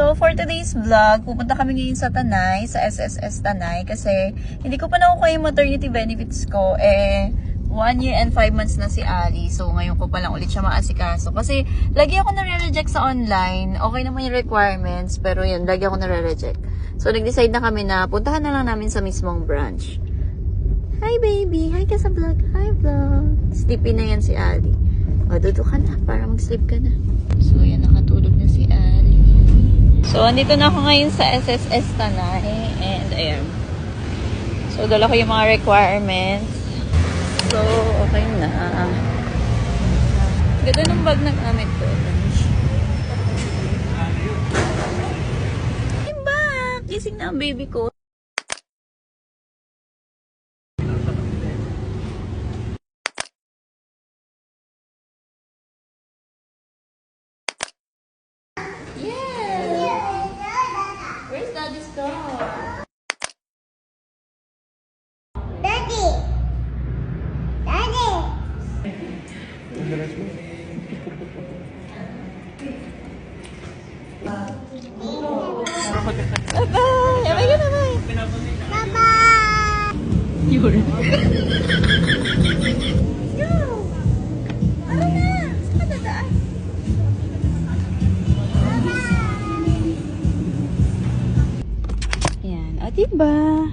So, for today's vlog, pupunta kami ngayon sa Tanay, sa SSS Tanay, kasi hindi ko pa nakukuha yung maternity benefits ko. Eh, one year and five months na si Ali. So, ngayon ko pa lang ulit siya maasikaso. Kasi, lagi ako nare-reject sa online. Okay naman yung requirements, pero yun, lagi ako nare-reject. So, nag-decide na kami na puntahan na lang namin sa mismong branch. Hi, baby! Hi ka sa vlog! Hi, vlog! Sleepy na yan si Ali. O, dudo ka na para mag-sleep ka na. So, yan, nakatulog na si Ali. So, andito na ako ngayon sa SSS Tanay. And, ayan. So, dala ko yung mga requirements. So, okay na. Ganda ng bag na gamit ko. I'm back! Gising na ang baby ko. した夜。diba?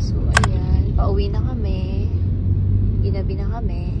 So, ayan. Pauwi na kami. Ginabi na kami.